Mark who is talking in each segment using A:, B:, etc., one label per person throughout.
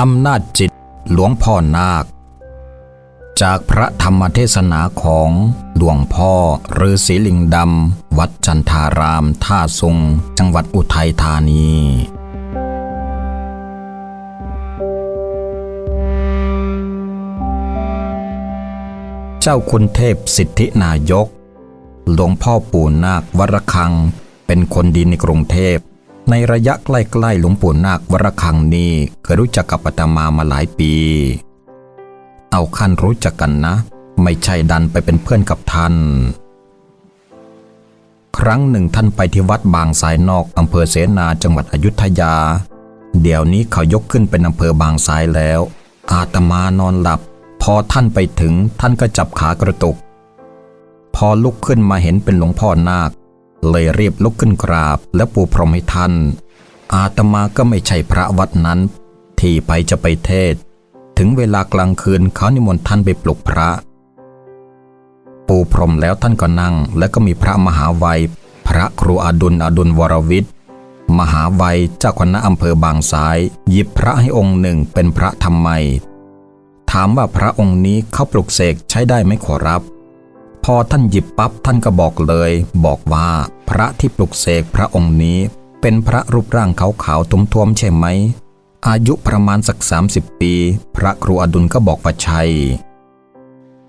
A: อำนาจจิตหลวงพ่อนาค จากพระธรรมเทศนาของหลวงพ่อฤาษีลิงดำ วัดจันทารามท่าซุงจังหวัดอุทัยธานีเจ้าคุณเทพสิทธินายก หลวงพ่อปู่นาควรคัง เป็นคนดีในกรุงเทพ ในระยะใกล้ๆหลวงปู่นาควรคังนี้เคยรู้จักกับอาตมามาหลายปี เอาขั้นรู้จักกันนะ ไม่ใช่ดันไปเป็นเพื่อนกับท่าน ครั้งหนึ่งท่านไปที่วัดบางสายนอกอำเภอเสนาจังหวัดอยุธยา เดี๋ยวนี้เขายกขึ้นเป็นอำเภอบางสายแล้ว อาตมานอนหลับ พอท่านไปถึงท่านก็จับขากระตุก พอลุกขึ้นมาเห็นเป็นหลวงพ่อนาค เลยรีบลุกขึ้นกราบและปูพรมให้ท่าน อาตมาก็ไม่ใช่พระวัดนั้น ที่ไปจะไปเทศ ถึงเวลากลางคืนเขานิมนต์ท่านไปปลุกพระ ปูพรมแล้วท่านก็นั่ง แล้วก็มีพระมหาวัย พระครูอดุลอดุลวรวิทย์มหาวัยเจ้าคณะอำเภอบางสาย หยิบพระให้องค์หนึ่งเป็นพระทำไม ถามว่าพระองค์นี้เขาปลุกเสกใช้ได้ไหมขอรับ พอท่านหยิบปั๊บท่านก็บอกเลย บอกว่าพระที่ปลุกเสกพระองค์นี้ เป็นพระรูปร่างขาวๆทุ้มๆใช่ไหม อายุประมาณสัก 30 ปี พระครูอดุลก็บอกว่าใช่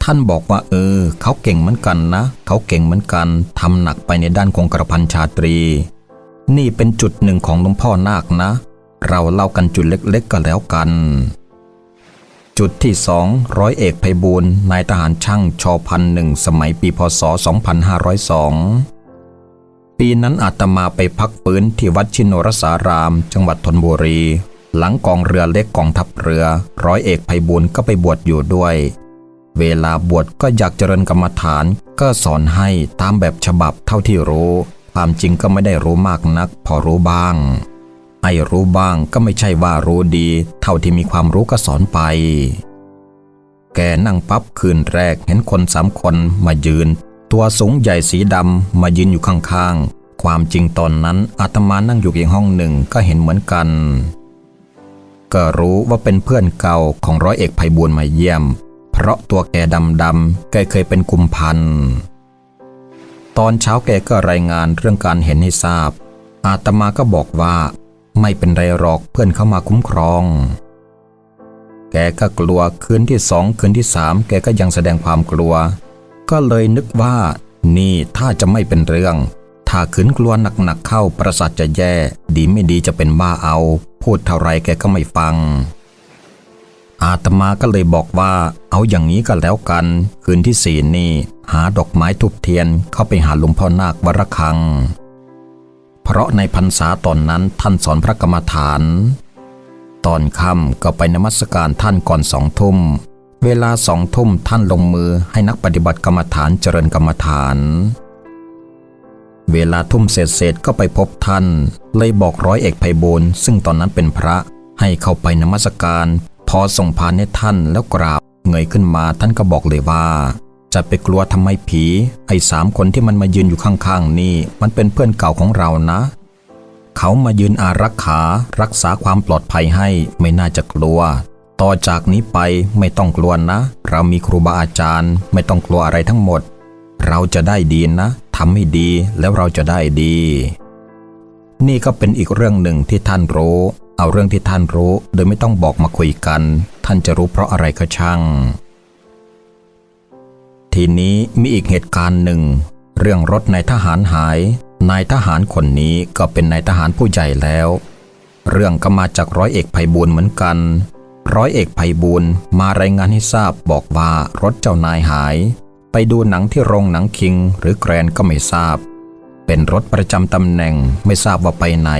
A: ท่านบอกว่าเออ เขาเก่งเหมือนกันนะ เขาเก่งเหมือนกันทำหนักไปในด้านคงกระพันชาตรี นี่เป็นจุดหนึ่งของหลวงพ่อนาคนะ เราเล่ากันจุดเล็กๆก็แล้วกัน จุดที่สองร้อยเอกไพบูลนายทหารช่างชอพันหนึ่งสมัยปีพศ 2502 ปีนั้นอาตมาไปพักฟื้นที่วัดชินโนรสาราม จังหวัดธนบุรี หลังกองเรือเล็กกองทัพเรือ ร้อยเอกไพบูลก็ไปบวชอยู่ด้วย เวลาบวชก็อยากเจริญกรรมฐาน ก็สอนให้ตามแบบฉบับเท่าที่รู้ ความจริงก็ไม่ได้รู้มากนัก พอรู้บ้าง ไอ้รู้บ้างก็ไม่ใช่ว่ารู้ดี เท่าที่มีความรู้ก็สอนไป แกนั่งปั๊บคืนแรกเห็นคนสามคนมายืน ตัวสูงใหญ่สีดำมายืนอยู่ข้างๆ ความจริงตอนนั้นอาตมานั่งอยู่อีกห้องหนึ่งก็เห็นเหมือนกัน ก็รู้ว่าเป็นเพื่อนเก่าของร้อยเอกไพบูลย์มาเยี่ยม เพราะตัวแกดำๆแกเคยเป็นกุมพันตอนเช้าแกก็รายงานเรื่องการเห็นให้ทราบ อาตมาก็บอกว่า ไม่เป็นไรหรอกเพื่อนเข้ามาคุ้มครอง แกก็กลัวคืนที่สองคืนที่สามแกก็ยังแสดงความกลัว ก็เลยนึกว่า นี่ถ้าจะไม่เป็นเรื่อง ถ้าขืนกลัวหนักๆเข้าประสาทจะแย่ ดีไม่ดีจะเป็นบ้าเอา พูดเท่าไรแกก็ไม่ฟัง อาตมาก็เลยบอกว่า เอาอย่างนี้ก็แล้วกัน คืนที่สี่นี่ หาดอกไม้ทุบเทียนเข้าไปหาหลวงพ่อนาควรคัง เพราะในพรรษาตอนนั้นท่านสอนพระกรรมฐาน ตอนค่ำก็ไปนมัสการท่านก่อนสองทุ่ม เวลาสองทุ่มท่านลงมือให้นักปฏิบัติกรรมฐานเจริญกรรมฐาน เวลาทุ่มเสร็จเสร็จก็ไปพบท่าน เลยบอกร้อยเอกไพบูลซึ่งตอนนั้นเป็นพระให้เข้าไปนมัสการ พอส่งพานให้ท่านแล้วกราบเงยขึ้นมาท่านก็บอกเลยว่า จะไปกลัวทำไมผี ไอ้สามคนที่มันมายืนอยู่ข้างๆ นี่ มันเป็นเพื่อนเก่าของเรานะ เขามายืนอารักขารักษาความปลอดภัยให้ไม่น่าจะกลัว ต่อจากนี้ไปไม่ต้องกลัวนะ เรามีครูบาอาจารย์ ไม่ต้องกลัวอะไรทั้งหมด เราจะได้ดีนะทำให้ดีแล้วเราจะได้ดี นี่ก็เป็นอีกเรื่องหนึ่งที่ท่านรู้ เอาเรื่องที่ท่านรู้ โดยไม่ต้องบอกมาคุยกัน ท่านจะรู้เพราะอะไรก็ช่าง ทีนี้มีอีกเหตุการณ์หนึ่ง เรื่องรถนายทหารหาย นายทหารคนนี้ก็เป็นนายทหารผู้ใหญ่แล้ว เรื่องก็มาจากร้อยเอกไพบูลเหมือนกัน ร้อยเอกไพบูลมารายงานให้ทราบบอกว่ารถเจ้านายหาย ไปดูหนังที่โรงหนังคิง หรือแกรนก็ไม่ทราบ เป็นรถประจำตำแหน่งไม่ทราบว่าไปไหน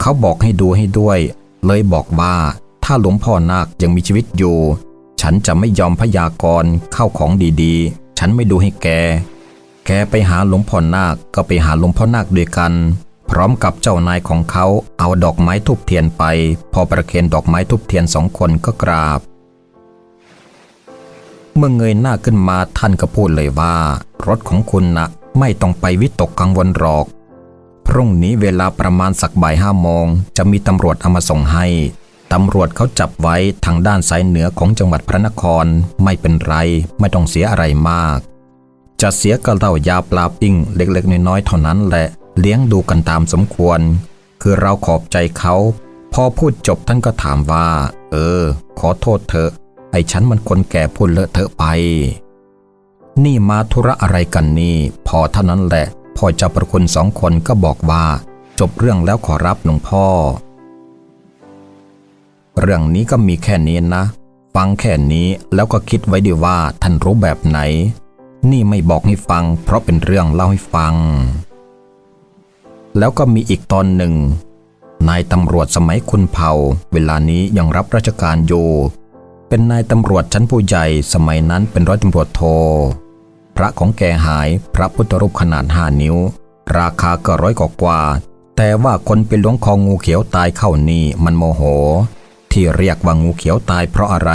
A: เขาบอกให้ดูให้ด้วย เลยบอกว่าถ้าหลวงพ่อนาคยังมีชีวิตอยู่ ฉันจะไม่ยอมพยากรณ์เข้าของดีๆ ฉันไม่ดูให้แก แกไปหาหลวงพ่อนาคก็ไปหาหลวงพ่อนาคด้วยกัน พร้อมกับเจ้านายของเขาเอาดอกไม้ทุบเทียนไป พอประเคนดอกไม้ทุบเทียนสองคนก็กราบ เมื่อเงยหน้าขึ้นมาท่านก็พูดเลยว่า รถของคุณนะไม่ต้องไปวิตกกังวลหรอก พรุ่งนี้เวลาประมาณสักบ่ายห้าโมงจะมีตำรวจเอามาส่งให้ ตำรวจเขาจับไว้ทางด้านสายเหนือของจังหวัดพระนครไม่เป็นไร ไม่ต้องเสียอะไรมาก จะเสียก็เล่ายาปลาปิ้งเล็กๆน้อยๆเท่านั้นแหละเลี้ยงดูกันตามสมควร คือเราขอบใจเขา พอพูดจบท่านก็ถามว่า เออ ขอโทษเถอะ ไอ้ฉันมันคนแก่พูดเลอะเทอะไป นี่มาธุระอะไรกันนี่ พอเท่านั้นแหละ พอเจ้าประคุณสองคนก็บอกว่า จบเรื่องแล้วขอรับหลวงพ่อ เรื่องนี้ก็มีแค่นี้นะ ฟังแค่นี้แล้วก็คิดไว้ดีว่าท่านรู้แบบไหน นี่ไม่บอกให้ฟัง เพราะเป็นเรื่องเล่าให้ฟัง แล้วก็มีอีกตอนหนึ่งนายตำรวจสมัยคุณเผา เวลานี้ยังรับราชการอยู่ เป็นนายตำรวจชั้นผู้ใหญ่สมัยนั้นเป็นร้อยตำรวจโท พระของแกหายพระพุทธรูปขนาดห้านิ้ว ราคาก็ร้อยกว่ากว่า แต่ว่าคนไปล้วงคองูเขียวตายเข้านี่มันโมโห ที่เรียกว่างูเขียวตายเพราะอะไร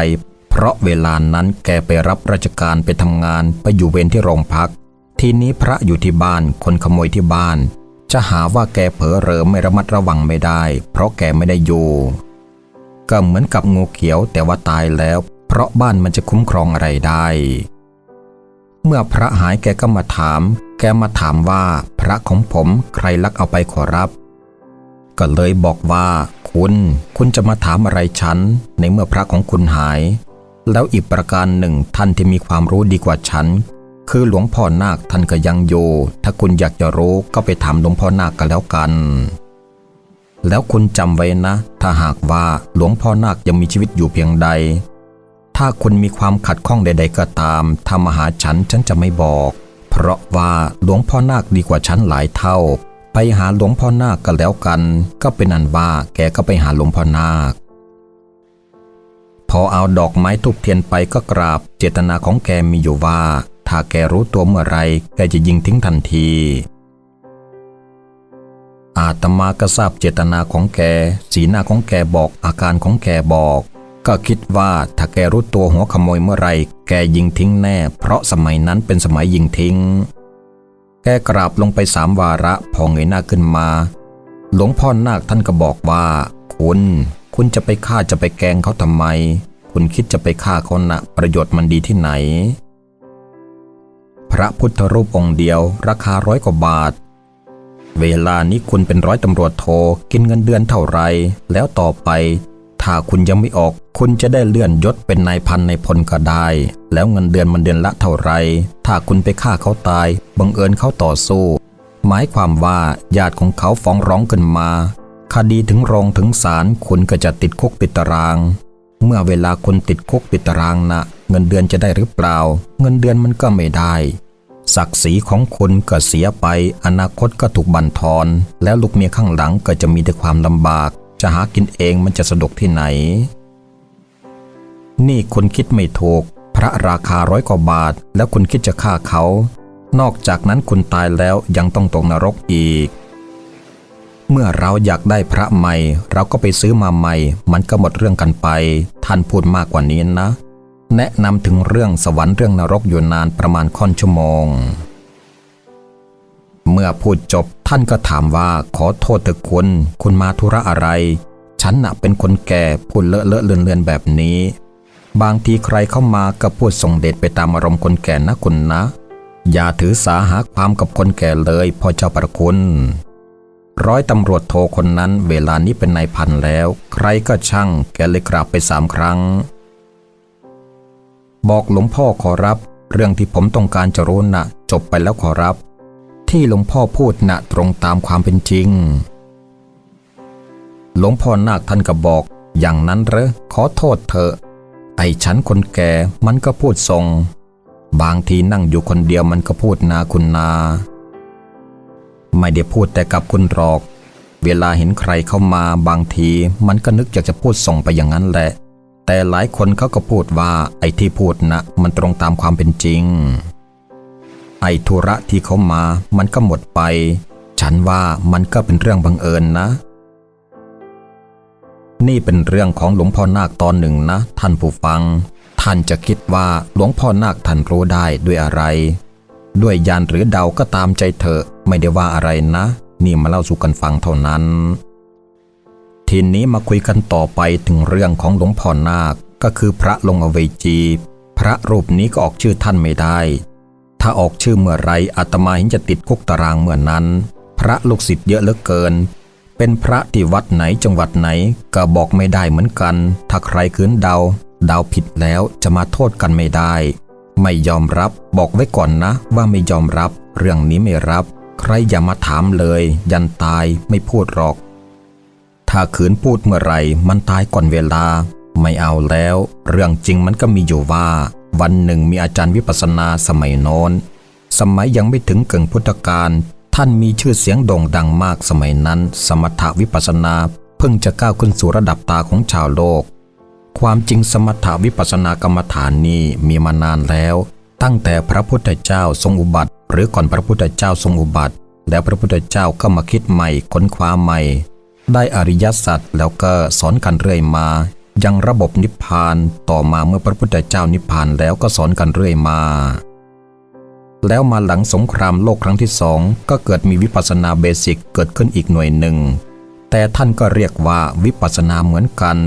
A: เพราะเวลานั้นแกไปรับราชการไปทำงานไปอยู่เวรที่โรงพัก ทีนี้พระอยู่ที่บ้านคนขโมยที่บ้าน จะหาว่าแกเผลอเรอไม่ระมัดระวังไม่ได้ เพราะแกไม่ได้อยู่ก็เหมือนกับงูเขียวแต่ว่าตายแล้ว เพราะบ้านมันจะคุ้มครองอะไรได้ เมื่อพระหายแกก็มาถาม แกมาถามว่าพระของผมใครลักเอาไปขอรับ ก็เลยบอกว่า คุณคุณจะมาถามอะไรฉัน ในเมื่อพระของคุณหาย แล้วอีกประการหนึ่งท่านที่มีความรู้ดีกว่าฉัน คือหลวงพ่อนาคท่านก็ยังอยู่ถ้าคุณอยากจะรู้ก็ไปถามหลวงพ่อนาคกันแล้วกัน แล้วคุณจำไว้นะ ถ้าหากว่าหลวงพ่อนาคยังมีชีวิตอยู่เพียงใด ถ้าคุณมีความขัดข้องใด ๆ ก็ตามถ้ามาหาฉันฉันจะไม่บอก เพราะว่าหลวงพ่อนาคดีกว่าฉันหลายเท่า ไปหาหลวงพ่อนาคกันแล้วกัน ก็เป็นอันว่าแกก็ไปหาหลวงพ่อนาค พอเอาดอกไม้ทุบเทียนไปก็กราบเจตนาของแกมีอยู่ว่า ถ้าแกรู้ตัวเมื่อไรแกจะยิงทิ้งทันที อาตมาก็ทราบเจตนาของแก สีหน้าของแกบอกอาการของแกบอก ก็คิดว่าถ้าแกรู้ตัวหัวขโมยเมื่อไรแกยิงทิ้งแน่ เพราะสมัยนั้นเป็นสมัยยิงทิ้ง กกราบลงไปสามวาระพอเงยหน้าขึ้นมา หลวงพ่อนาคท่านก็บอกว่า คุณ คุณจะไปฆ่าจะไปแกงเขาทำไม คุณคิดจะไปฆ่าเขานะประโยชน์มันดีที่ไหน พระพุทธรูปองค์เดียวราคาร้อยกว่าบาท เวลานี้คุณเป็นร้อยตำรวจโทกินเงินเดือนเท่าไหรแล้วต่อไป ถ้าคุณยังไม่ออก คุณจะได้เลื่อนยศเป็นนายพันนายพลก็ได้ แล้วเงินเดือนมันเดือนละเท่าไร ถ้าคุณไปฆ่าเขาตาย บังเอิญเขาต่อสู้ หมายความว่าญาติของเขาฟ้องร้องขึ้นมา คดีถึงโรงถึงศาลคุณก็จะติดคุกติดตาราง เมื่อเวลาคุณติดคุกติดตารางนะเงินเดือนจะได้หรือเปล่า เงินเดือนมันก็ไม่ได้ศักดิ์ศรีของคุณก็เสียไป อนาคตก็ถูกบั่นทอน แล้วลูกเมียข้างหลังก็จะมีแต่ความลำบาก จะหากินเองมันจะสะดวกที่ไหน นี่คุณคิดไม่ถูก พระราคาร้อยกว่าบาท แล้วคุณคิดจะฆ่าเขา นอกจากนั้นคุณตายแล้วยังต้องตกนรกอีก เมื่อเราอยากได้พระใหม่ เราก็ไปซื้อมาใหม่ มันก็หมดเรื่องกันไป ท่านพูดมากกว่านี้นะ แนะนำถึงเรื่องสวรรค์เรื่องนรกอยู่นานประมาณค่อนชั่วโมง เมื่อพูดจบท่านก็ถามว่าขอโทษเถอะคุณ คุณมาธุระอะไร ฉันน่ะเป็นคนแก่พูดเลอะเลอะเลือนเลือนแบบนี้ บางทีใครเข้ามาก็พูดส่งเดชไปตามอารมณ์คนแก่นะคุณนะ อย่าถือสาหาความกับคนแก่เลยพอเจ้าประคุณ ร้อยตำรวจโทคนนั้นเวลานี้เป็นนายพันแล้ว ใครก็ช่างแกเลยกราบไปสามครั้ง บอกหลวงพ่อขอรับ เรื่องที่ผมต้องการจะรู้นะจบไปแล้วขอรับ ที่หลวงพ่อพูดนะตรงตามความเป็นจริง หลวงพ่อนาคท่านก็บอก อย่างนั้นเหรอขอโทษเถอะไอ้ฉันคนแก่มันก็พูดทรง บางทีนั่งอยู่คนเดียวมันก็พูดนาคุณนา ไม่ได้พูดแต่กับคุณหรอก เวลาเห็นใครเข้ามาบางทีมันก็นึกอยากจะพูดส่งไปอย่างนั้นแหละ แต่หลายคนเขาก็พูดว่าไอ้ที่พูดนะมันตรงตามความเป็นจริง ไอ้ธุระที่เขามามันก็หมดไป ฉันว่ามันก็เป็นเรื่องบังเอิญนะ นี่เป็นเรื่องของหลวงพ่อนาคตอนหนึ่งนะ ท่านผู้ฟัง ท่านจะคิดว่าหลวงพ่อนาคท่านรู้ได้ด้วยอะไร ด้วยยานหรือเดาก็ตามใจเถอะไม่ได้ว่าอะไรนะ นี่มาเล่าสู่กันฟังเท่านั้น ทีนี้มาคุยกันต่อไปถึงเรื่องของหลวงพ่อนาคก็คือพระลงอเวจี พระรูปนี้ก็ออกชื่อท่านไม่ได้ ถ้าออกชื่อเมื่อไรอาตมาเห็นจะติดคุกตารางเมื่อนั้น พระลูกศิษย์เยอะเหลือเกิน เป็นพระที่วัดไหนจังหวัดไหนก็บอกไม่ได้เหมือนกัน ถ้าใครคืนเดา เดาผิดแล้วจะมาโทษกันไม่ได้ ไม่ยอมรับบอกไว้ก่อนนะ ว่าไม่ยอมรับ เรื่องนี้ไม่รับ ใครอย่ามาถามเลย ยันตายไม่พูดหรอก ถ้าขืนพูดเมื่อไรมันตายก่อนเวลา ไม่เอาแล้ว เรื่องจริงมันก็มีอยู่ว่า วันหนึ่งมีอาจารย์วิปัสสนาสมัยโน้น สมัยยังไม่ถึงเกิงพุทธกาลท่านมีชื่อเสียงโด่งดังมากสมัยนั้น สมถวิปัสสนาเพิ่งจะก้าวขึ้นสู่ระดับตาของชาวโลก ความจริงสมถาวิปัสสนากรรมฐานนี้มีมานานแล้ว ตั้งแต่พระพุทธเจ้าทรงอุบัติ หรือก่อนพระพุทธเจ้าทรงอุบัติ แล้วพระพุทธเจ้าก็มาคิดใหม่ค้นคว้าใหม่ ได้อริยสัจแล้วก็สอนกันเรื่อยมา ยังระบบนิพพานต่อมาเมื่อพระพุทธเจ้านิพพานแล้วก็สอนกันเรื่อยมา แล้วมาหลังสงครามโลกครั้งที่สองก็เกิดมีวิปัสสนาเบสิกเกิดขึ้นอีกหน่วยหนึ่ง แต่ท่านก็เรียกว่าวิปัสสนาเหมือนกัน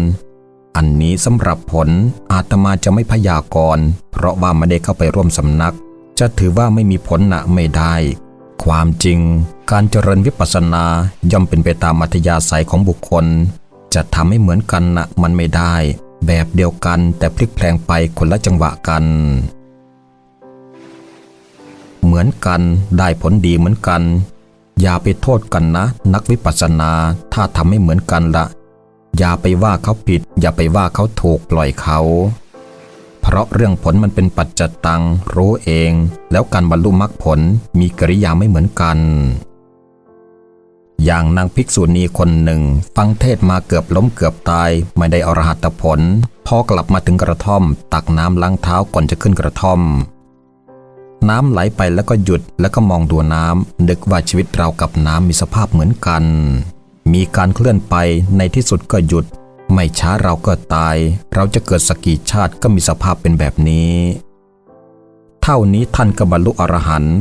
A: อันนี้สำหรับผลอาตมาจะไม่พยากรณ์เพราะว่าไม่ได้เข้าไปร่วมสำนัก จะถือว่าไม่มีผลนะไม่ได้ ความจริง การเจริญวิปัสสนาย่อมเป็นไปตามอัธยาศัยของบุคคล จะทำให้เหมือนกันนะมันไม่ได้ แบบเดียวกันแต่พลิกแปลงไปคนละจังหวะกัน เหมือนกันได้ผลดีเหมือนกัน อย่าไปโทษกันนะ นักวิปัสสนาถ้าทำไม่เหมือนกันละอย่าไปว่าเขาผิด อย่าไปว่าเขาถูกปล่อยเขา เพราะเรื่องผลมันเป็นปัจจตังรู้เอง แล้วการบรรลุมรรคผลมีกริยาไม่เหมือนกัน อย่างนางภิกษุณีคนหนึ่ง ฟังเทศมาเกือบล้มเกือบตายไม่ได้อรหัตผล พอกลับมาถึงกระท่อม ตักน้ำล้างเท้าก่อนจะขึ้นกระท่อม น้ำไหลไปแล้วก็หยุดแล้วก็มองดูน้ำนึกว่าชีวิตเรากับน้ำมีสภาพเหมือนกัน มีการเคลื่อนไปในที่สุดก็หยุด ไม่ช้าเราก็ตาย เราจะเกิดสกกี่ชาติก็มีสภาพเป็นแบบนี้ เท่านี้ท่านก็บรรลุอรหันต์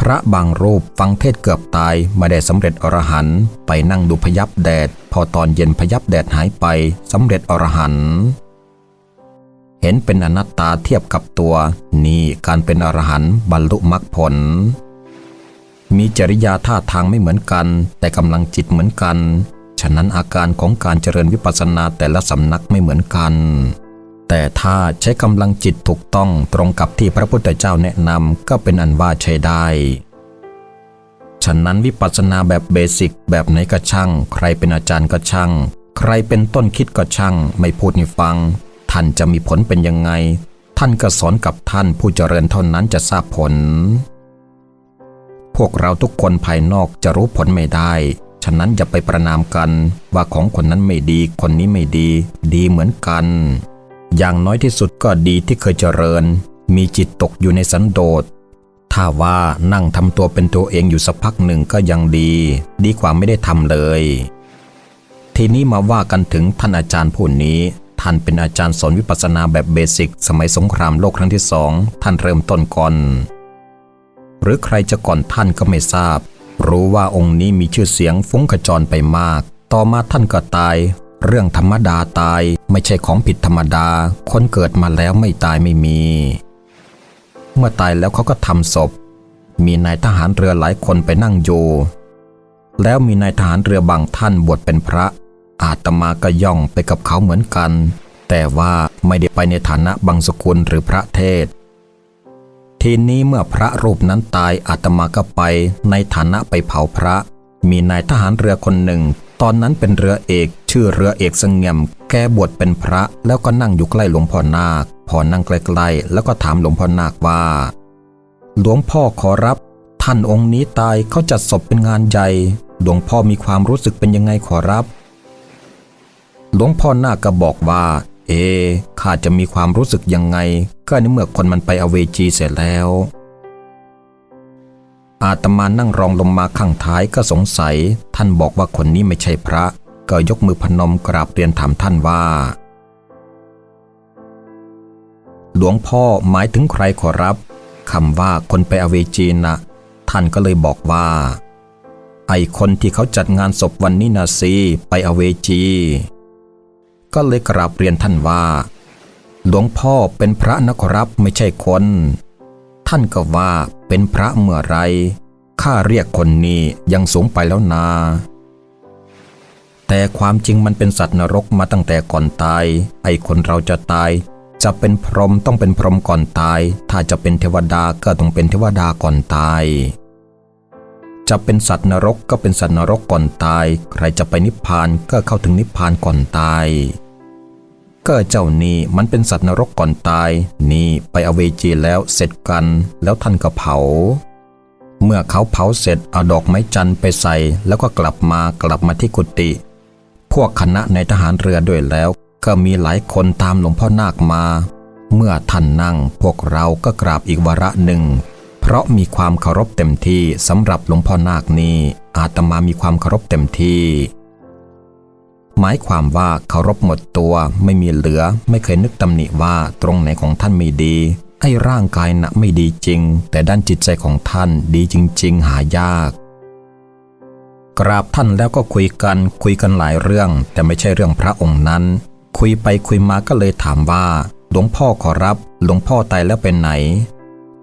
A: พระบางรูปฟังเทศเกือบตายไม่ได้สำเร็จอรหันต์ไปนั่งดูพยับแดด พอตอนเย็นพยับแดดหายไปสำเร็จอรหันต์เห็นเป็นอนัตตาเทียบกับตัว นี่การเป็นอรหันต์บรรลุมรรคผล มีจริยาท่าทางไม่เหมือนกัน แต่กำลังจิตเหมือนกัน ฉะนั้นอาการของการเจริญวิปัสสนาแต่ละสำนักไม่เหมือนกัน แต่ถ้าใช้กำลังจิตถูกต้องตรงกับที่พระพุทธเจ้าแนะนำก็เป็นอันว่าใช้ได้ ฉะนั้นวิปัสสนาแบบเบสิกแบบไหนก็ช่าง ใครเป็นอาจารย์ก็ช่าง ใครเป็นต้นคิดก็ช่าง ไม่พูดให้ฟัง ท่านจะมีผลเป็นยังไง ท่านก็สอนกับท่านผู้เจริญเท่านั้นจะทราบผล พวกเราทุกคนภายนอกจะรู้ผลไม่ได้ฉะนั้นอย่าไปประนามกันว่าของคนนั้นไม่ดี คนนี้ไม่ดี ดีเหมือนกัน อย่างน้อยที่สุดก็ดีที่เคยเจริญ มีจิตตกอยู่ในสันโดษ ถ้าว่านั่งทำตัวเป็นตัวเองอยู่สักพักหนึ่งก็ยังดี ดีกว่าไม่ได้ทำเลย ทีนี้มาว่ากันถึงท่านอาจารย์ผู้นี้ ท่านเป็นอาจารย์สอนวิปัสสนาแบบเบสิก สมัยสงครามโลกครั้งที่สองท่านเริ่มต้นก่อน หรือใครจะก่อนท่านก็ไม่ทราบ รู้ว่าองค์นี้มีชื่อเสียงฟุ้งขจรไปมาก ต่อมาท่านก็ตาย เรื่องธรรมดาตายไม่ใช่ของผิดธรรมดา คนเกิดมาแล้วไม่ตายไม่มี เมื่อตายแล้วเขาก็ทำศพ มีนายทหารเรือหลายคนไปนั่งอยู่แล้วมีนายทหารเรือบางท่านบวชเป็นพระ อาตมาก็ย่องไปกับเขาเหมือนกัน แต่ว่าไม่ได้ไปในฐานะบังสกุลหรือพระเทศ ทีนี้เมื่อพระรูปนั้นตายอาตมาก็ไปในฐานะไปเผาพระ มีนายทหารเรือคนหนึ่ง ตอนนั้นเป็นเรือเอก ชื่อเรือเอกสงเงียม แกบวชเป็นพระแล้วก็นั่งอยู่ใกล้หลวงพ่อนาค พอนั่งใกล้ๆแล้วก็ถามหลวงพ่อนาคว่า หลวงพ่อขอรับ ท่านองค์นี้ตายเขาจัดศพเป็นงานใหญ่ หลวงพ่อมีความรู้สึกเป็นยังไงขอรับ หลวงพ่อนาคก็บอกว่า เอข้าจะมีความรู้สึกยังไง ก็ในเมื่อคนมันไปอเวจีเสร็จแล้วอาตมานั่งรองลงมาข้างท้ายก็สงสัย ท่านบอกว่าคนนี้ไม่ใช่พระ ก็ยกมือพนมกราบเรียนถามท่านว่า หลวงพ่อหมายถึงใครขอรับคำว่าคนไปอเวจีนะท่านก็เลยบอกว่า ไอคนที่เขาจัดงานศพวันนี้นาซีไปอเวจี ก็เลยกราบเรียนท่านว่า หลวงพ่อเป็นพระนะครับไม่ใช่คน ท่านก็ว่าเป็นพระเมื่อไรข้าเรียกคนนี้ยังสูงไปแล้วนา แต่ความจริงมันเป็นสัตว์นรกมาตั้งแต่ก่อนตาย ไอคนเราจะตาย จะเป็นพรหมต้องเป็นพรหมก่อนตาย ถ้าจะเป็นเทวดาก็ต้องเป็นเทวดาก่อนตาย จะเป็นสัตว์นรกก็เป็นสัตว์นรกก่อนตาย ใครจะไปนิพพานก็เข้าถึงนิพพานก่อนตายก็เจ้านี่มันเป็นสัตว์นรกก่อนตาย นี่ไปอเวจีแล้วเสร็จกัน แล้วท่านก็เผา เมื่อเขาเผาเสร็จเอาดอกไม้จันทร์ไปใส่ แล้วก็กลับมากลับมาที่กุฏิ พวกคณะในทหารเรือด้วยแล้ว ก็มีหลายคนตามหลวงพ่อนาคมา เมื่อท่านนั่งพวกเราก็กราบอีกวาระหนึ่ง เพราะมีความเคารพเต็มที่สำหรับหลวงพ่อนาคนี้อาตมามีความเคารพเต็มที่ หมายความว่าเคารพหมดตัวไม่มีเหลือไม่เคยนึกตำหนิว่าตรงไหนของท่านไม่ดีไอ้ร่างกายนะไม่ดีจริง แต่ด้านจิตใจของท่านดีจริง ๆ หายาก กราบท่านแล้วก็คุยกันคุยกันหลายเรื่อง แต่ไม่ใช่เรื่องพระองค์นั้น คุยไปคุยมาก็เลยถามว่า หลวงพ่อขอรับ หลวงพ่อตายแล้วเป็นไหน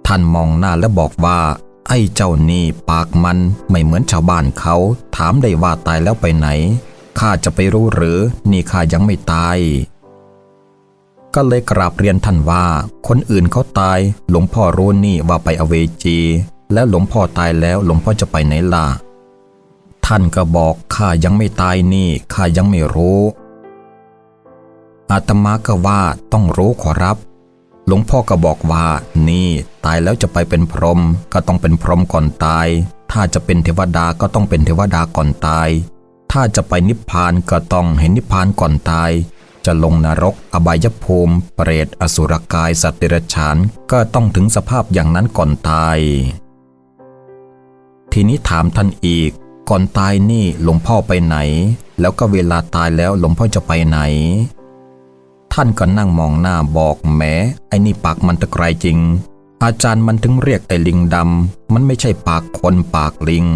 A: ท่านมองหน้าแล้วบอกว่า ไอ้เจ้านี่ปากมันไม่เหมือนชาวบ้านเขา ถามได้ว่าตายแล้วไปไหนข้าจะไปรู้หรือ นี่ข้ายังไม่ตาย ก็เลยกราบเรียนท่านว่า คนอื่นเขาตาย หลวงพ่อรู้นี่ว่าไปอเวจี แล้วหลวงพ่อตายแล้วหลวงพ่อจะไปไหนล่ะ ท่านก็บอกข้ายังไม่ตายนี่ข้ายังไม่รู้ อาตมาก็ว่าต้องรู้ขอรับ หลวงพ่อก็บอกว่า นี่ตายแล้วจะไปเป็นพรหมก็ต้องเป็นพรหมก่อนตาย ถ้าจะเป็นเทวดาก็ต้องเป็นเทวดาก่อนตาย ถ้าจะไปนิพพานก็ต้องเห็นนิพพานก่อนตาย จะลงนรกอบายภูมิ เปรตอสุรกายสัตว์เดรัจฉานก็ต้องถึงสภาพอย่างนั้นก่อนตายทีนี้ถามท่านอีก ก่อนตายนี่หลวงพ่อไปไหน แล้วก็เวลาตายแล้วหลวงพ่อจะไปไหน ท่านก็นั่งมองหน้าบอกแหมไอ้นี่ปากมันตะไกรจริง อาจารย์มันถึงเรียกไอ้ลิงดำมันไม่ใช่ปากคนปากลิง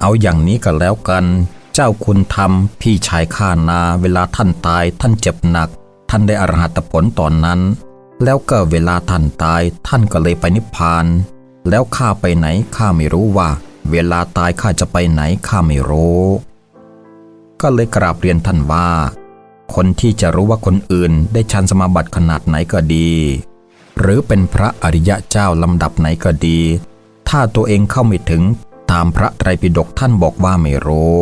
A: เอาอย่างนี้ก็แล้วกัน เจ้าคุณธรรมพี่ชายข้านา เวลาท่านตายท่านเจ็บหนัก ท่านได้อรหัตผลตอนนั้น แล้วก็เวลาท่านตาย ท่านก็เลยไปนิพพาน แล้วข้าไปไหนข้าไม่รู้ว่า เวลาตายข้าจะไปไหนข้าไม่รู้ ก็เลยกราบเรียนท่านว่า คนที่จะรู้ว่าคนอื่นได้ชันสมาบัติขนาดไหนก็ดี หรือเป็นพระอริยะเจ้าลำดับไหนก็ดี ถ้าตัวเองเข้าไม่ถึงตามพระไตรปิฎกท่านบอกว่าไม่รู้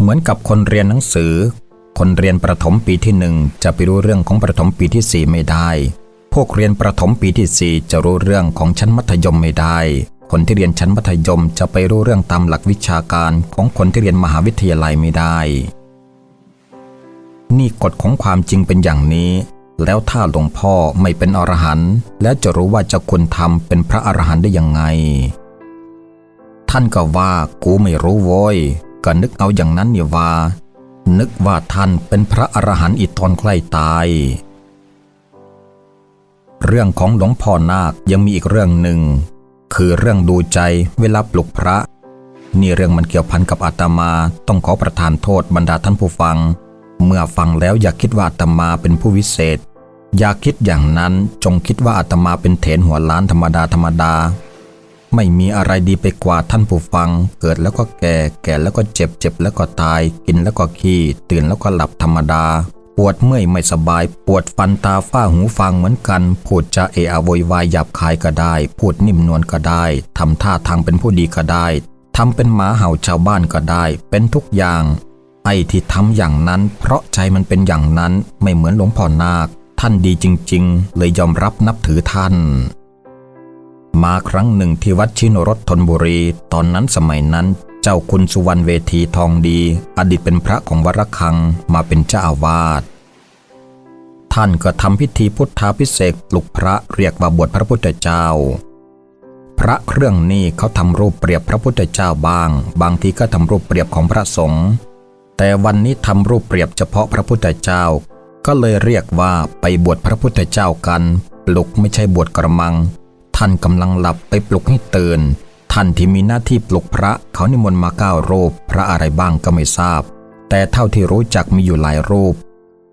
A: เหมือนกับคนเรียนหนังสือ คนเรียนประถมปีที่หนึ่งจะไปรู้เรื่องของประถมปีที่สี่ไม่ได้ พวกเรียนประถมปีที่สี่จะรู้เรื่องของชั้นมัธยมไม่ได้ คนที่เรียนชั้นมัธยมจะไปรู้เรื่องตามหลักวิชาการของคนที่เรียนมหาวิทยาลัยไม่ได้ นี่กฎของความจริงเป็นอย่างนี้ แล้วถ้าหลวงพ่อไม่เป็นอรหันต์แล้วจะรู้ว่าจะคุณธรรมเป็นพระอรหันต์ได้ยังไง ท่านก็ว่ากูไม่รู้โว้ยก็นึกเอาอย่างนั้นนี่ว่า นึกว่าท่านเป็นพระอรหันต์อีกตอนใกล้ตายเรื่องของหลวงพ่อนาคยังมีอีกเรื่องหนึ่ง คือเรื่องดูใจเวลาปลุกพระ นี่เรื่องมันเกี่ยวพันกับอาตมาต้องขอประทานโทษบรรดาท่านผู้ฟัง เมื่อฟังแล้วอย่าคิดว่าอาตมาเป็นผู้วิเศษ อย่าคิดอย่างนั้นจงคิดว่าอาตมาเป็นเถนหัวล้านธรรมดาธรรมดา ไม่มีอะไรดีไปกว่าท่านผู้ฟัง เกิดแล้วก็แก่ แก่แล้วก็เจ็บเจ็บแล้วก็ตาย กินแล้วก็ขี้ ตื่นแล้วก็หลับธรรมดา ปวดเมื่อยไม่สบาย ปวดฟันตาฝ้าหูฟังเหมือนกัน พูดจะเอะอะโวยวายหยาบคายก็ได้ พูดนิ่มนวลก็ได้ ทำท่าทางเป็นผู้ดีก็ได้ทำเป็นหมาเห่าชาวบ้านก็ได้ เป็นทุกอย่าง ไอ้ที่ทำอย่างนั้น เพราะใจมันเป็นอย่างนั้นไม่เหมือนหลวงพ่อนาค ท่านดีจริง ๆ เลยยอมรับนับถือท่าน มาครั้งหนึ่งที่วัดชินรสธนบุรี ตอนนั้นสมัยนั้น เจ้าคุณสุวรรณเวทีทองดี อดีตเป็นพระของวัดระฆังมาเป็นเจ้าอาวาสท่านก็ทำพิธีพุทธาพิเศษปลุกพระเรียกว่าบวชพระพุทธเจ้า พระเครื่องนี้เขาทำรูปเปรียบพระพุทธเจ้าบ้าง บางทีก็ทำรูปเปรียบของพระสงฆ์แต่วันนี้ทำรูปเปรียบเฉพาะพระพุทธเจ้า ก็เลยเรียกว่าไปบวชพระพุทธเจ้ากัน ปลุกไม่ใช่บวชกระมัง ท่านกำลังหลับไปปลุกให้ตื่น ท่านที่มีหน้าที่ปลุกพระเขานิมนต์มาเก้ารูปพระอะไรบ้างก็ไม่ทราบ แต่เท่าที่รู้จักมีอยู่หลายรูป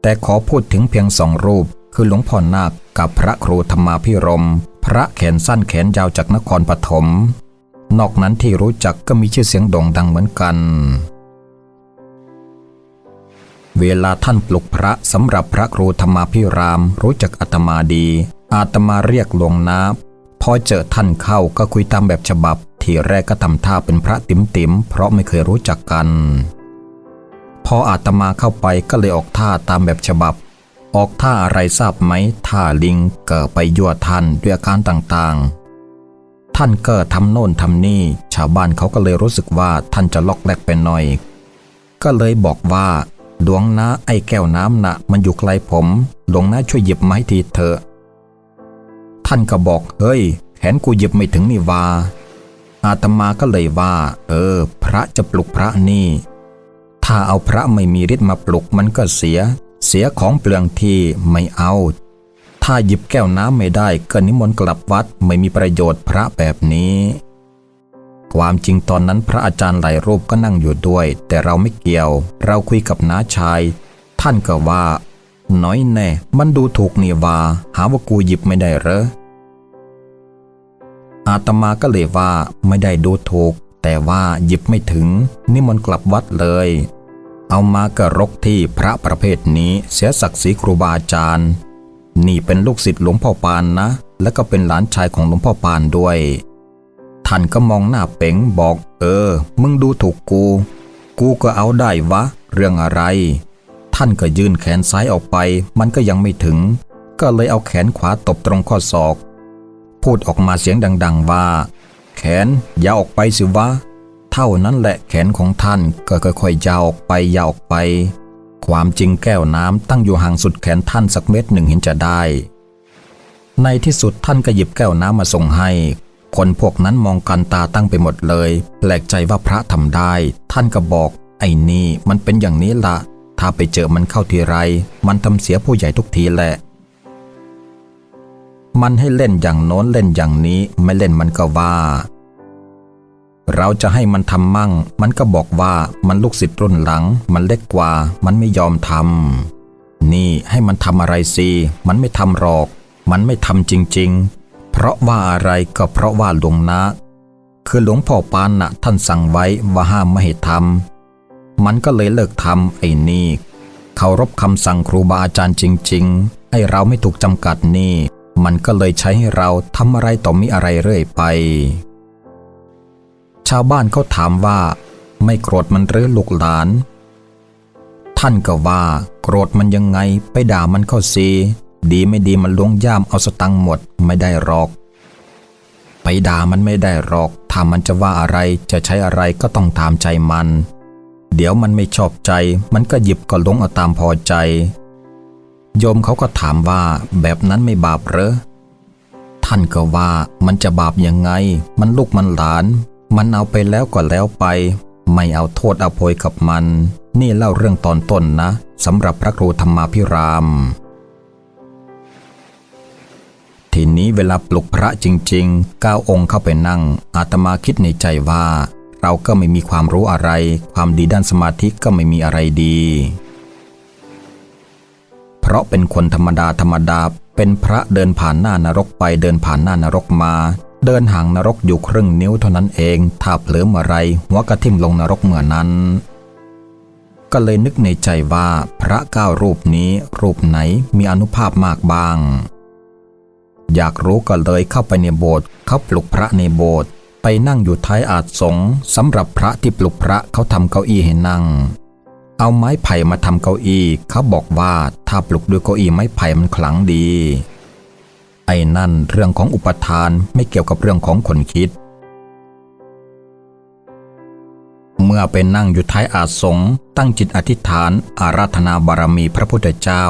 A: แต่ขอพูดถึงเพียงสองรูป คือหลวงพ่อนาคกับพระครูธรรมาพิรม พระแขนสั้นแขนยาวจากนครปฐมนอกนั้นที่รู้จักก็มีชื่อเสียงโด่งดังเหมือนกัน เวลาท่านปลุกพระสำหรับพระครูธรรมาพิราม รู้จักอาตมาดี อาตมาเรียกหลวงนาพอเจอท่านเข้าก็คุยตามแบบฉบับ ทีแรกก็ทำท่าเป็นพระติ๋มติ๋มเพราะไม่เคยรู้จักกัน พออาตมาเข้าไปก็เลยออกท่าตามแบบฉบับ ออกท่าอะไรทราบไหมท่าลิงเกิดไปยั่วท่านด้วยอาการต่างๆ ท่านก็ทำโน่นทำนี่ ชาวบ้านเขาก็เลยรู้สึกว่าท่านจะล็อกแลกไปหน่อย ก็เลยบอกว่าดวงนะไอ้แก้วน้ำนะมันอยู่ไกลผมหลวงนะช่วยหยิบมาให้ทีเถอะ ท่านก็บอกเฮ้ยแขนกูหยิบไม่ถึงนี่วา อาตมาก็เลยว่า เออ พระจะปลุกพระนี่ ถ้าเอาพระไม่มีฤทธิ์มาปลุกมันก็เสีย เสียของเปลืองที่ไม่เอา ถ้าหยิบแก้วน้ำไม่ได้ก็นิมนต์กลับวัดไม่มีประโยชน์พระแบบนี้ ความจริงตอนนั้นพระอาจารย์หลายรูปก็นั่งอยู่ด้วย แต่เราไม่เกี่ยว เราคุยกับน้าชาย ท่านก็ว่า น้อยแน่ มันดูถูกนี่ว่า หาว่ากูหยิบไม่ได้เหรอ อาตมาก็เลยว่าไม่ได้ดูถูก แต่ว่าหยิบไม่ถึงนิมนกลับวัดเลย เอามากระรกที่พระประเภทนี้เสียศักดิ์ศรีครูบาอาจารย์ นี่เป็นลูกศิษย์หลวงพ่อปานนะ และก็เป็นหลานชายของหลวงพ่อปานด้วย ท่านก็มองหน้าเป๋งบอก เออ มึงดูถูกกู กูก็เอาได้วะ เรื่องอะไร ท่านก็ยื่นแขนซ้ายออกไป มันก็ยังไม่ถึง ก็เลยเอาแขนขวาตบตรงข้อศอก พูดออกมาเสียงดัง ๆว่า แขนอย่าออกไปสิวะ เท่านั้นแหละแขนของท่านก็ค่อยๆยาวออกไปยาวออกไป ความจริงแก้วน้ำตั้งอยู่ห่างสุดแขนท่านสักเม็ดหนึ่งเห็นจะได้ ในที่สุดท่านก็หยิบแก้วน้ำมาส่งให้ คนพวกนั้นมองกันตาตั้งไปหมดเลย แปลกใจว่าพระทำได้ ท่านก็บอก ไอ้นี่มันเป็นอย่างนี้ละถ้าไปเจอมันเข้าทีไร มันทำเสียผู้ใหญ่ทุกทีแหละ มันให้เล่นอย่างโน้นเล่นอย่างนี้ ไม่เล่นมันก็ว่า เราจะให้มันทำมั่ง มันก็บอกว่ามันลูกศิษย์รุ่นหลัง มันเล็กกว่า มันไม่ยอมทำนี่ให้มันทำอะไรสิมันไม่ทำหรอก มันไม่ทำจริง ๆ เพราะว่าอะไรก็เพราะว่าหลวงนะ คือหลวงพ่อปานนะท่านสั่งไว้ว่าห้ามไม่ให้ทำมันก็เลยเลิกทำไอ้นี่เคารพคำสั่งครูบาอาจารย์จริง ๆ ให้เราไม่ถูกจำกัดนี่ มันก็เลยใช้ให้เราทำอะไรต่อมีอะไรเรื่อยไป ชาวบ้านเขาถามว่า ไม่โกรธมันหรือลูกหลาน ท่านก็ว่า โกรธมันยังไงไปด่ามันเข้าซีดีไม่ดีมันล้วงย่ามเอาสตังหมดไม่ได้หรอก ไปด่ามันไม่ได้หรอกถ้ามันจะว่าอะไรจะใช้อะไรก็ต้องตามใจมัน เดี๋ยวมันไม่ชอบใจ มันก็หยิบก็ลงเอาตามพอใจ โยมเขาก็ถามว่าแบบนั้นไม่บาปเหรอ ท่านก็ว่ามันจะบาปยังไง มันลูกมันหลาน มันเอาไปแล้วก็แล้วไป ไม่เอาโทษอภัยกับมัน นี่เล่าเรื่องตอนต้นนะสำหรับพระครูธรรมาพิราม ทีนี้เวลาปลุกพระจริงๆก้าวองค์เข้าไปนั่ง อาตมาคิดในใจว่า เราก็ไม่มีความรู้อะไร ความดีด้านสมาธิก็ไม่มีอะไรดี เพราะเป็นคนธรรมดาธรรมดา เป็นพระเดินผ่านหน้านรกไปเดินผ่านหน้านรกมา เดินห่างนรกอยู่ครึ่งนิ้วเท่านั้นเอง ถ้าเผลอเมื่อไรหัวกระทิ่มลงนรกเมื่อนั้น ก็เลยนึกในใจว่าพระเก้ารูปนี้ รูปไหนมีอนุภาพมากบ้าง อยากรู้ก็เลยเข้าไปในโบสถ์เขาปลุกพระในโบสถ์ไปนั่งอยู่ท้ายอาสสงฆ์สำหรับพระที่ปลุกพระเขาทำเก้าอี้ให้นั่ง เอาไม้ไผ่มาทำเก้าอี้เขาบอกว่าถ้าปลุกด้วยเก้าอี้ไม้ไผ่มันขลังดี ไอ้นั่นเรื่องของอุปทานไม่เกี่ยวกับเรื่องของคนคิด เมื่อไปนั่งอยู่ท้ายอาสงตั้งจิตอธิษฐานอาราธนาบารมีพระพุทธเจ้า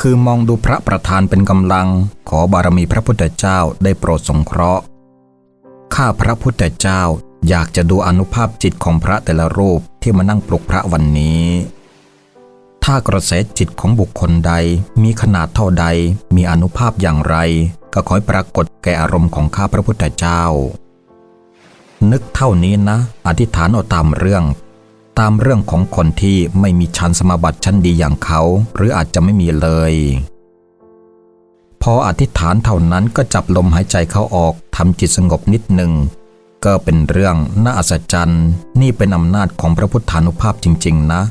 A: คือมองดูพระประธานเป็นกำลัง ขอบารมีพระพุทธเจ้าได้โปรดสงเคราะห์ข้าพระพุทธเจ้า อยากจะดูอนุภาพจิตของพระแต่ละรูปที่มานั่งปลุกพระวันนี้ ถ้ากระแสจิตของบุคคลใดมีขนาดเท่าใด มีอนุภาพอย่างไร ก็ขอให้ปรากฏแก่อารมณ์ของข้าพระพุทธเจ้า นึกเท่านี้นะ อธิษฐานเอาตามเรื่อง ตามเรื่องของคนที่ไม่มีชั้นสมาบัติชั้นดีอย่างเขา หรืออาจจะไม่มีเลยพออธิษฐานเท่านั้นก็จับลมหายใจเข้าออกทำจิตสงบนิดหนึ่ง ก็เป็นเรื่องน่าอัศจรรย์ นี่เป็นอำนาจของพระพุทธานุภาพจริง ๆ นะ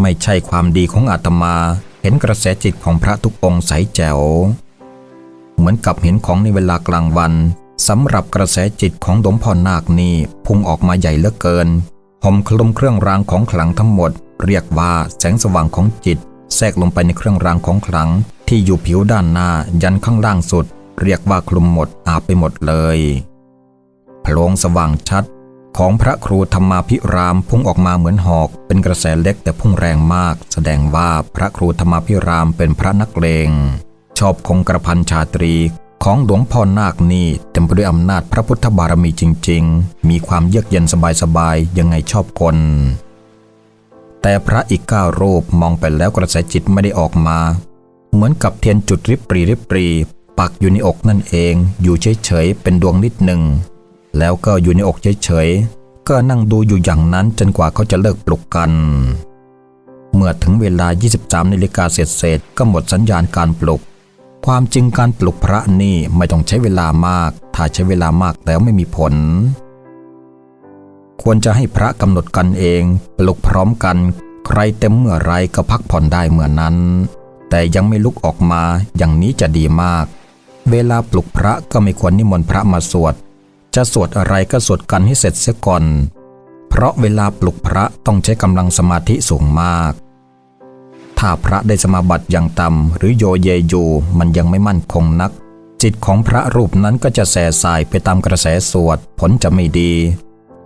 A: ไม่ใช่ความดีของอาตมา เห็นกระแสจิตของพระทุกองค์ใสแจ๋ว เหมือนกับเห็นของในเวลากลางวันสำหรับกระแสจิตของหลวงพ่อนาคนี่พุ่งออกมาใหญ่เหลือเกินห่มคลุมเครื่องรางของขลังทั้งหมด เรียกว่าแสงสว่างของจิต แทรกลงไปในเครื่องรางของขลัง ที่อยู่ผิวด้านหน้ายันข้างล่างสุด เรียกว่าคลุมหมดอาบไปหมดเลย พลงสว่างชัด ของพระครูธรรมาภิรามพุ่งออกมาเหมือนหอก เป็นกระแสเล็กแต่พุ่งแรงมาก แสดงว่าพระครูธรรมาภิรามเป็นพระนักเลง ชอบคงกระพันชาตรีของหลวงพ่อนาคนี่เต็มไปด้วยอำนาจพระพุทธบารมีจริง ๆ มีความเยือกเย็นสบายๆยังไงชอบกลแต่พระอีกเก้ารูปมองไปแล้วกระแสจิตไม่ได้ออกมา เหมือนกับเทียนจุดริบปรีริบปรีปักอยู่ในอกนั่นเอง อยู่เฉยๆเป็นดวงนิดหนึ่ง แล้วก็อยู่ในอกเฉยๆ ก็นั่งดูอยู่อย่างนั้นจนกว่าเขาจะเลิกปลุกกัน เมื่อถึงเวลา 23นาฬิกาเศษๆก็หมดสัญญาณการปลุก ความจริงการปลุกพระนี่ไม่ต้องใช้เวลามาก ถ้าใช้เวลามากแล้วไม่มีผล ควรจะให้พระกำหนดกันเอง ปลุกพร้อมกัน ใครเต็มเมื่อไรก็พักผ่อนได้เมื่อนั้น แต่ยังไม่ลุกออกมาอย่างนี้จะดีมาก เวลาปลุกพระก็ไม่ควรนิมนต์พระมาสวด จะสวดอะไรก็สวดกันให้เสร็จเสียก่อน เพราะเวลาปลุกพระต้องใช้กำลังสมาธิสูงมาก ถ้าพระได้สมาบัติอย่างต่ำหรือโยเยอยู่มันยังไม่มั่นคงนัก จิตของพระรูปนั้นก็จะแส่สายไปตามกระแสสวดผลจะไม่ดี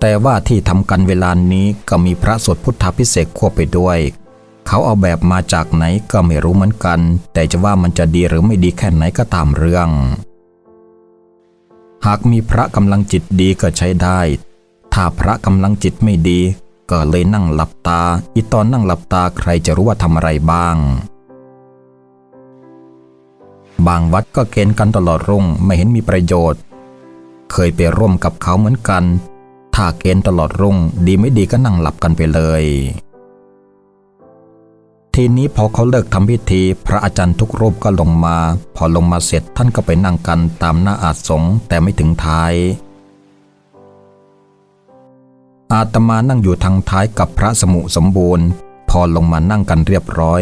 A: แต่ว่าที่ทำกันเวลานี้ก็มีพระสวดพุทธพิเศษควบไปด้วย เขาเอาแบบมาจากไหนก็ไม่รู้เหมือนกัน แต่จะว่ามันจะดีหรือไม่ดีแค่ไหนก็ตามเรื่อง หากมีพระกำลังจิตดีก็ใช้ได้ ถ้าพระกำลังจิตไม่ดี ก็เลยนั่งหลับตา อีตอนนั่งหลับตาใครจะรู้ว่าทำอะไรบ้าง บางวัดก็เกณฑ์กันตลอดรุ่งไม่เห็นมีประโยชน์ เคยไปร่วมกับเขาเหมือนกัน ถ้าเกณฑ์ตลอดรุ่งดีไม่ดีก็นั่งหลับกันไปเลย ทีนี้พอเขาเลิกทำพิธี พระอาจารย์ทุกรูปก็ลงมา พอลงมาเสร็จท่านก็ไปนั่งกันตามหน้าอาสงแต่ไม่ถึงท้าย อาตมานั่งอยู่ทางท้ายกับพระสมุสมบูรณ์ พอลงมานั่งกันเรียบร้อย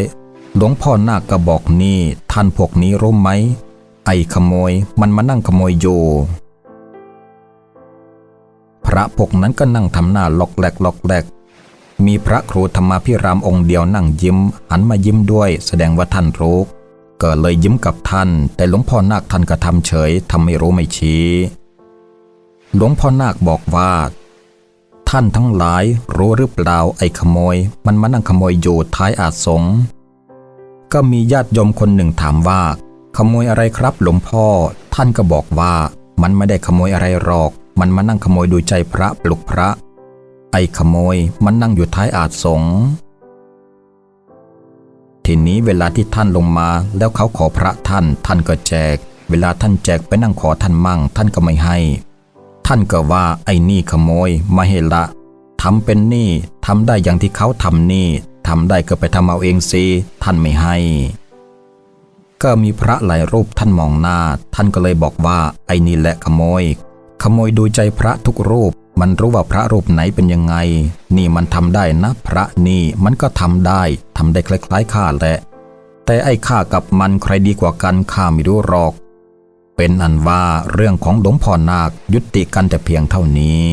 A: หลวงพ่อหน้าคก็บอกนี่ท่านพวกนี้รู้ไหม ไอ้ขโมยมันมานั่งขโมยอยู่พระพวกนั้นก็นั่งทำหน้าล็อกแหลกล็อกแหลก มีพระครูธรรมาพิรามองค์เดียวนั่งยิ้ม หันมายิ้มด้วย แสดงว่าท่านรู้ก็เลยยิ้มกับท่าน แต่หลวงพ่อนาคท่านก็ทำเฉยทำไม่รู้ไม่ชี้ หลวงพ่อนาคบอกว่า ท่านทั้งหลายรู้หรือเปล่าไอ้ขโมย มันมานั่งขโมยอยู่ท้ายอาสงก็มีญาติโยมคนหนึ่งถามว่า ขโมยอะไรครับหลวงพ่อ ท่านก็บอกว่า มันไม่ได้ขโมยอะไรหรอก มันมานั่งขโมยดูใจพระปลุกพระ ไอ้ขโมยมันนั่งอยู่ท้ายอาสงฆ์ทีนี้เวลาที่ท่านลงมาแล้วเขาขอพระท่าน ท่านก็แจก เวลาท่านแจกไปนั่งขอท่านมั่ง ท่านก็ไม่ให้ ท่านก็ว่าไอ้นี่ขโมยมาเห็นละทำเป็นนี่ทำได้อย่างที่เขาทำนี่ทำได้ก็ไปทำเอาเองสิท่านไม่ให้ ก็มีพระหลายรูปท่านมองหน้า ท่านก็เลยบอกว่าไอ้นี่แหละขโมย ขโมยดูใจพระทุกรูป มันรู้ว่าพระรูปไหนเป็นยังไง นี่มันทำได้นะพระนี่มันก็ทำได้ทำได้คล้ายๆข้าแหละ แต่ไอ้ข้ากับมันใครดีกว่ากันข้าไม่รู้หรอก เป็นอันว่าเรื่องของหลวงพ่อนาคยุติกันแต่เพียงเท่านี้